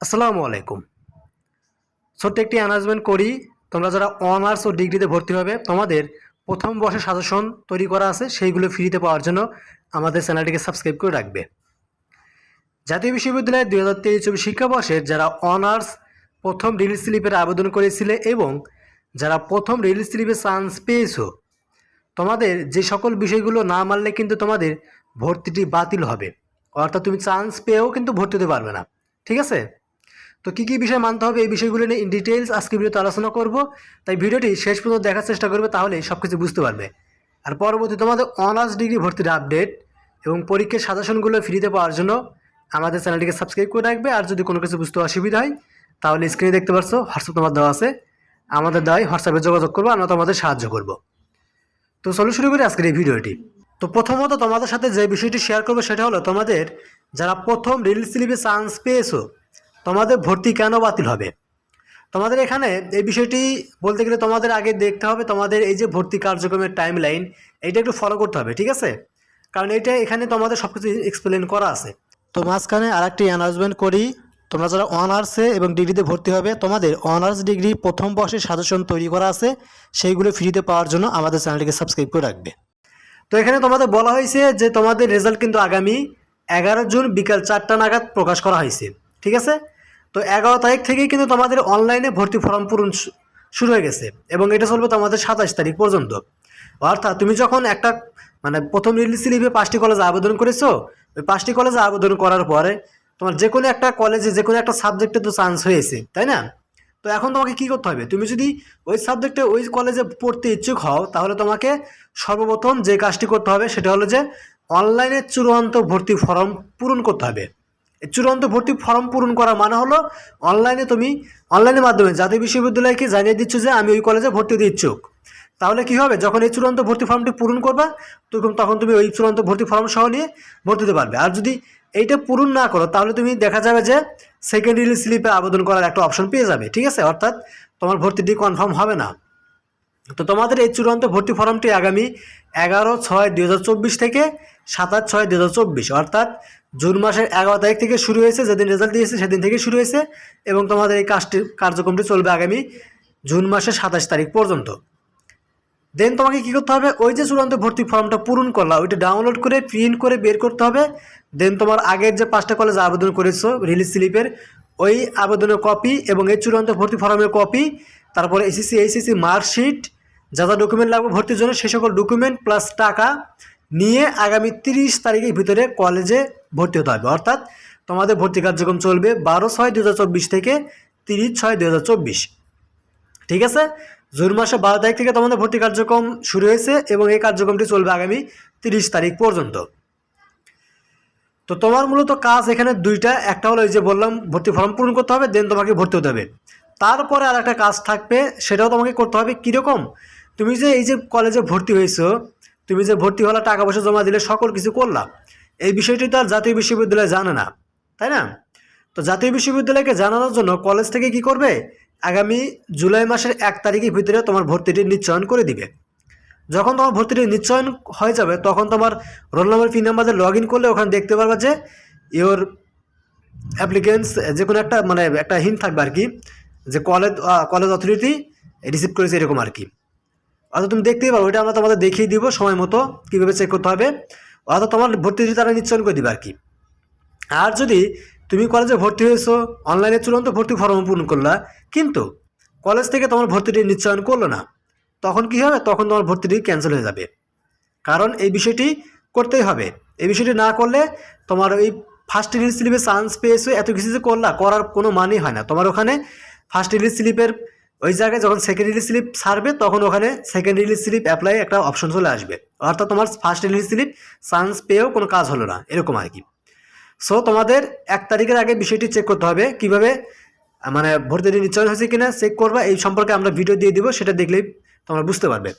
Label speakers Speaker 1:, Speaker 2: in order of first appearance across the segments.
Speaker 1: আসসালামু আলাইকুম। ছোট্ট একটি অ্যানাউন্সমেন্ট করি। তোমরা যারা অনার্স ও ডিগ্রিতে ভর্তি হবে, তোমাদের প্রথম বর্ষের সাজেশন তৈরি করা আছে, সেইগুলো ফ্রিতে পাওয়ার জন্য আমাদের চ্যানেলটিকে সাবস্ক্রাইব করে রাখবে। জাতীয় বিশ্ববিদ্যালয়ে দুই হাজার তেইশ চব্বিশ শিক্ষাবর্ষের যারা অনার্স প্রথম রিলিজ স্লিপের আবেদন করেছিলে এবং যারা প্রথম রিলিজ স্লিপে চান্স পেয়েছ, তোমাদের যে সকল বিষয়গুলো না মানলে কিন্তু তোমাদের ভর্তিটি বাতিল হবে। অর্থাৎ তুমি চান্স পেয়েও কিন্তু ভর্তি হতে পারবে না। ঠিক আছে? তো কী কী বিষয় মানতে হবে এই বিষয়গুলো নিয়ে ইন ডিটেলস আজকে ভিডিওতে আলোচনা করব। তাই ভিডিওটি শেষ পর্যন্ত দেখার চেষ্টা করবে তাহলে সব কিছু বুঝতে পারবে। আর পরবর্তী তোমাদের অনার্স ডিগ্রি ভর্তির আপডেট এবং পরীক্ষার সাজেশনগুলো ফ্রিতে পাওয়ার জন্য আমাদের চ্যানেলটিকে সাবস্ক্রাইব করে রাখবে। আর যদি কোনো কিছু বুঝতে অসুবিধা হয়, তাহলে স্ক্রিনে দেখতে পারছ হোয়াটসঅ্যাপ তোমার দেওয়া আছে। আমাদের দেওয়াই হোয়াটসঅ্যাপে যোগাযোগ করব, আমরা তোমাদের সাহায্য করব। তো চলো শুরু করি আজকের এই ভিডিওটি। তো প্রথমত তোমাদের সাথে যে বিষয়টি শেয়ার করব, সেটা হলো তোমাদের যারা প্রথম রিলিজ স্লিপে চান্স পেয়েছ তোমাদের ভর্তি কেন বাতিল হবে? তোমাদের এখানে এই বিষয়টি বলতে গেলে তোমাদের আগে দেখতে হবে তোমাদের এই যে ভর্তি কার্যক্রমের টাইম লাইন এইটা একটু ফলো করতে হবে, ঠিক আছে? কারণ এটা এখানে তোমাদের সব কিছু এক্সপ্লেন করা আছে। তো মাঝখানে আরেকটি অ্যানাউন্সমেন্ট করি, তোমরা যারা অনার্সে এবং ডিগ্রিতে ভর্তি হবে, তোমাদের অনার্স ডিগ্রি প্রথম বর্ষের সাজেশন তৈরি করা আছে, সেইগুলো ফ্রিতে পাওয়ার জন্য আমাদের চ্যানেলটিকে সাবস্ক্রাইব করে রাখবে। তো এখানে তোমাদের বলা হয়েছে যে তোমাদের রেজাল্ট কিন্তু আগামী এগারো জুন বিকাল চারটা নাগাদ প্রকাশ করা হয়েছে, ঠিক আছে? তো এগারো তারিখ থেকেই কিন্তু তোমাদের অনলাইনে ভর্তি ফর্ম পূরণ শুরু হয়ে গেছে এবং এটা চলবে তোমাদের সাতাশ তারিখ পর্যন্ত। অর্থাৎ তুমি যখন একটা মানে প্রথম রিলিজ স্লিপে পাঁচটি কলেজে আবেদন করেছ, ওই পাঁচটি কলেজে আবেদন করার পরে তোমার যে কোনো একটা কলেজে যে কোনো একটা সাবজেক্টে তো চান্স হয়েছে, তাই না? তো এখন তোমাকে কি করতে হবে? তুমি যদি ওই সাবজেক্টে ওই কলেজে পড়তে ইচ্ছুক হও, তাহলে তোমাকে সর্বপ্রথম যে কাজটি করতে হবে সেটা হলো যে অনলাইনে চূড়ান্ত ভর্তি ফর্ম পূরণ করতে হবে। চূড়ান্ত ভর্তি ফর্ম পূরণ করার মানে হলো অনলাইনে তুমি অনলাইনের মাধ্যমে জাতীয় বিশ্ববিদ্যালয়কে জানিয়ে দিচ্ছ যে আমি ওই কলেজে ভর্তি হতে ইচ্ছুক। তাহলে কি হবে? যখন এই চূড়ান্ত ভর্তি ফর্মটি পূরণ করবা, তখন তখন তুমি ওই চূড়ান্ত ভর্তি ফর্ম সহ নিয়ে ভর্তি হতে পারবে। আর যদি এইটা পূরণ না করো, তাহলে তুমি দেখা যাবে যে সেকেন্ড রিলিজ স্লিপে আবেদন করার একটা অপশন পেয়ে যাবে, ঠিক আছে? অর্থাৎ তোমার ভর্তিটি কনফার্ম হবে না। তো তোমাদের এই চূড়ান্ত ভর্তি ফর্মটি আগামী এগারো ছয় চব্বিশ থেকে সাতাশ ছয় চব্বিশ, অর্থাৎ জুন মাসের এগারো তারিখ থেকে শুরু হয়েছে, যেদিন রেজাল্ট দিয়েছে সেদিন থেকে শুরু হয়েছে এবং তোমাদের এই কাজটি, কার্যক্রমটি চলবে আগামী জুন মাসের সাতাশ তারিখ পর্যন্ত। দেন তোমাকে কী করতে হবে? ওই যে চূড়ান্ত ভর্তি ফর্মটা পূরণ করলা, ওইটা ডাউনলোড করে প্রিন্ট করে বের করতে হবে। দেন তোমার আগের যে পাঁচটা কলেজে আবেদন করেছ রিলিজ স্লিপের ওই আবেদনের কপি এবং এই চূড়ান্ত ভর্তি ফর্মের কপি তারপরে এসএসসি এইচএসসি মার্কশিট যা যা ডকুমেন্ট লাগবে ভর্তির জন্য সেই সকল ডকুমেন্ট প্লাস টাকা নিয়ে আগামী তিরিশ তারিখের ভিতরে কলেজে ভর্তি হতে হবে। অর্থাৎ তোমাদের ভর্তি কার্যক্রম চলবে বারো ছয় দু থেকে তিরিশ ছয় দু ঠিক আছে? জুন মাসে বারো তারিখ থেকে তোমাদের ভর্তি কার্যক্রম শুরু হয়েছে এবং এই কার্যক্রমটি চলবে আগামী তিরিশ তারিখ পর্যন্ত। তো তোমার মূলত কাজ এখানে দুইটা, একটা হলো এই যে বললাম ভর্তি ফর্ম পূরণ করতে হবে দেন তোমাকে ভর্তি হতে হবে। তারপরে আর একটা কাজ থাকবে, সেটাও তোমাকে করতে হবে কীরকম? তুমি যে এই যে কলেজে ভর্তি হয়েছো, তুমি যে ভর্তি হলা টাকা পয়সা জমা দিলে সকল কিছু করলা। এই বিষয়টি তো আর জাতীয় বিশ্ববিদ্যালয় জানে না, তাই না? তো জাতীয় বিশ্ববিদ্যালয়কে জানানোর জন্য কলেজ থেকে কি করবে? আগামী জুলাই মাসের এক তারিখের ভিতরে তোমার ভর্তিটি নিশ্চয়ন করে দিবে। যখন তোমার ভর্তিটি নিশ্চয়ন হয়ে যাবে, তখন তোমার roll number pin number log in করলে ওখানে দেখতে পারবা যে ইওর অ্যাপ্লিকেন্টস যে কোনো একটা মানে একটা হিন্ট থাকবে আর কি, যে কলেজ কলেজ অথরিটি রিসিভ করেছে এরকম আর কি। অর্থাৎ তুমি দেখতেই পারো ওইটা আমরা তোমাদের দেখিয়ে দিব সময় মতো, কীভাবে চেক করতে হবে। অর্থাৎ তোমার ভর্তিটি তারা নিশ্চয়ন করে দিবে আর কি। আর যদি তুমি কলেজে ভর্তি হয়েছো অনলাইনে চূড়ান্ত ভর্তি ফর্ম পূরণ করলা, কিন্তু কলেজ থেকে তোমার ভর্তিটি নিশ্চয়ন করল না, তখন কি হবে? তখন তোমার ভর্তিটি ক্যান্সেল হয়ে যাবে। কারণ এই বিষয়টি করতেই হবে। এই বিষয়টি না করলে তোমার ওই ফার্স্ট রিলিজ স্লিপে চান্স পেয়েছ, এত কিছু যে করলা, করার কোনো মানেই হয় না। তোমার ওখানে ফার্স্ট রিলিজ স্লিপের ওই জায়গায় যখন সেকেন্ড রিলিজ স্লিপ ছাড়বে তখন ওখানে সেকেন্ড রিলিজ স্লিপ অ্যাপ্লাই একটা অপশন চলে আসবে। অর্থাৎ তোমার ফার্স্ট রিলিজ স্লিপ চান্স পেয়েও কোনো কাজ হলো না, এরকম আর কি। সো তোমাদের এক তারিখের আগে বিষয়টি চেক করতে হবে, কীভাবে মানে ভর্তিটি নিশ্চয় হয়েছে কিনা চেক করবা, এই সম্পর্কে আমরা ভিডিও দিয়ে দিব, সেটা দেখলেই তোমরা বুঝতে পারবে।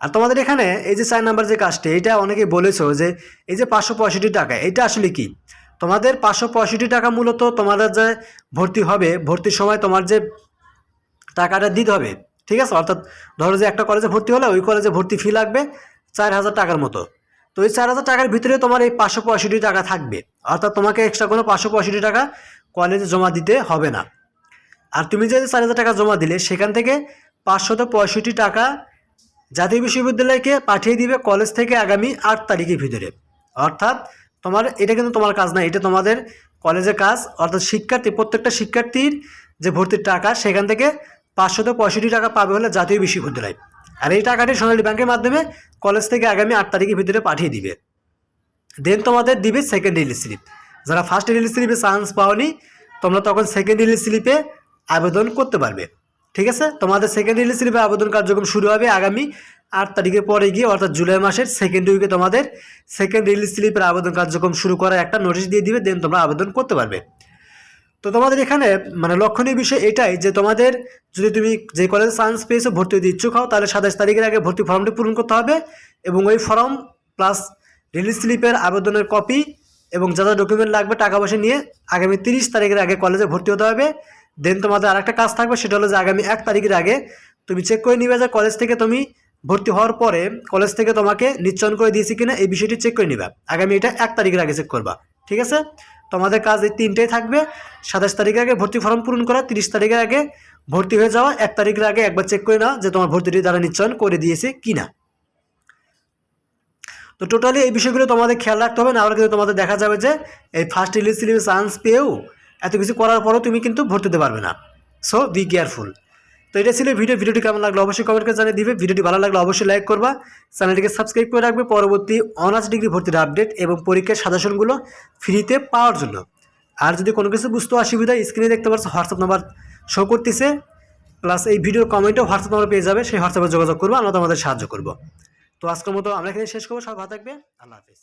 Speaker 1: আর তোমাদের এখানে এই যে চার নাম্বার যে কাজটি, এটা অনেকে বলেছ যে এই যে পাঁচশো পঁয়ষট্টি টাকা, এটা আসলে কি? তোমাদের পাঁচশো পঁয়ষট্টি টাকা মূলত তোমাদের যে ভর্তি হবে, ভর্তির সময় তোমার যে টাকাটা দিতে হবে, ঠিক আছে? অর্থাৎ ধরো যে একটা কলেজে ভর্তি হলে ওই কলেজে ভর্তি ফি লাগবে চার হাজার টাকার মতো। তো এই চার হাজার টাকার ভিতরে তোমার এই পাঁচশো পঁয়ষট্টি টাকা থাকবে। অর্থাৎ তোমাকে এক্সট্রা কোনো পাঁচশো পঁয়ষট্টি টাকা কলেজে জমা দিতে হবে না। আর তুমি যে চার হাজার টাকা জমা দিলে, সেখান থেকে পাঁচশত পঁয়ষট্টি টাকা জাতীয় বিশ্ববিদ্যালয়কে পাঠিয়ে দিবে কলেজ থেকে আগামী আট তারিখের ভিতরে। অর্থাৎ তোমার, এটা কিন্তু তোমার কাজ না, এটা তোমাদের কলেজের কাজ। অর্থাৎ শিক্ষার্থী, প্রত্যেকটা শিক্ষার্থীর যে ভর্তির টাকা, সেখান থেকে পাঁচশত পঁয়ষট্টি টাকা পাবে হলে জাতীয় বিশ্ববিদ্যালয়। আর এই টাকাটি সোনালী ব্যাংকের মাধ্যমে কলেজ থেকে আগামী আট তারিখের ভিতরে পাঠিয়ে দিবে। দেন তোমাদের দিবে সেকেন্ড রিলিজ স্লিপ যারা ফার্স্ট রিলিজ স্লিপে চান্স পাওনি, তোমরা তখন সেকেন্ড রিলিজ স্লিপে আবেদন করতে পারবে। ঠিক আছে? তোমাদের সেকেন্ড রিলিজ স্লিপে আবেদন কার্যক্রম শুরু হবে আগামী আট তারিখের পরে গিয়ে, অর্থাৎ জুলাই মাসের সেকেন্ড উইকে তোমাদের সেকেন্ড রিলিজ স্লিপের আবেদন কার্যক্রম শুরু করার একটা নোটিশ দিয়ে দিবে দেন তোমরা আবেদন করতে পারবে। তো তোমাদের এখানে মানে লক্ষণীয় বিষয় এটাই যে তোমাদের যদি তুমি যে কলেজে চান্স পেয়েছ ভর্তি হতে ইচ্ছুক হও, তাহলে সাতাশ তারিখের আগে ভর্তি ফর্মটি পূরণ করতে হবে এবং ওই ফর্ম প্লাস রিলিজ স্লিপের আবেদনের কপি এবং যা যা ডকুমেন্ট লাগবে টাকা পয়সা নিয়ে আগামী তিরিশ তারিখের আগে কলেজে ভর্তি হতে হবে। দেন তোমাদের আরেকটা কাজ থাকবে, সেটা হলো যে আগামী এক তারিখের আগে তুমি চেক করে নিবে যে কলেজ থেকে তুমি ভর্তি হওয়ার পরে কলেজ থেকে তোমাকে নিশ্চয়ন করে দিয়েছি কিনা, এই বিষয়টি চেক করে নিবা। আগামী এটা এক তারিখের আগে চেক করবা, ঠিক আছে? তোমাদের কাজ এই তিনটেই থাকবে। সাতাশ তারিখের আগে ভর্তি ফর্ম পূরণ করা, তিরিশ তারিখের আগে ভর্তি হয়ে যাওয়া, এক তারিখের আগে একবার চেক করে নেওয়া যে তোমার ভর্তিটি তারা নিশ্চয়ন করে দিয়েছে কি না তো টোটালি এই বিষয়গুলো তোমাদের খেয়াল রাখতে হবে না হলে কিন্তু তোমাদের দেখা যাবে যে এই ফার্স্ট রিলিজ স্লিপে চান্স পেয়েও এত কিছু করার পরেও তুমি কিন্তু ভর্তি হতে পারবে না। সো বি কেয়ারফুল তো এটা ছিল ভিডিও। ভিডিওটি কেমন লাগল অবশ্যই কমেন্ট করে জানিয়ে দিবে। ভিডিওটি ভালো লাগলে অবশ্যই লাইক করবা। চ্যানেলটিকে সাবস্ক্রাইব করে রাখবে। পরবর্তী অনার্স ডিগ্রি ভর্তির আপডেট এবং পরীক্ষার সাজেশনগুলো ফ্রিতে পাওয়ার জন্য। আর যদি কোনো কিছু বুঝতে অসুবিধা স্ক্রিনে দেখতে পাচ্ছ হোয়াটসঅ্যাপ নাম্বার শো করতেছে। প্লাস এই ভিডিওর কমেন্টও হোয়াটসঅ্যাপ নাম্বার পেয়ে যাবে। সেই হোয়াটসঅ্যাপে যোগাযোগ করব। আমরা তোমাদের সাহায্য করব। তো আজকের মতো আমরা এখানে শেষ করব। সব ভালো থাকবে। আল্লাহ হাফিজ।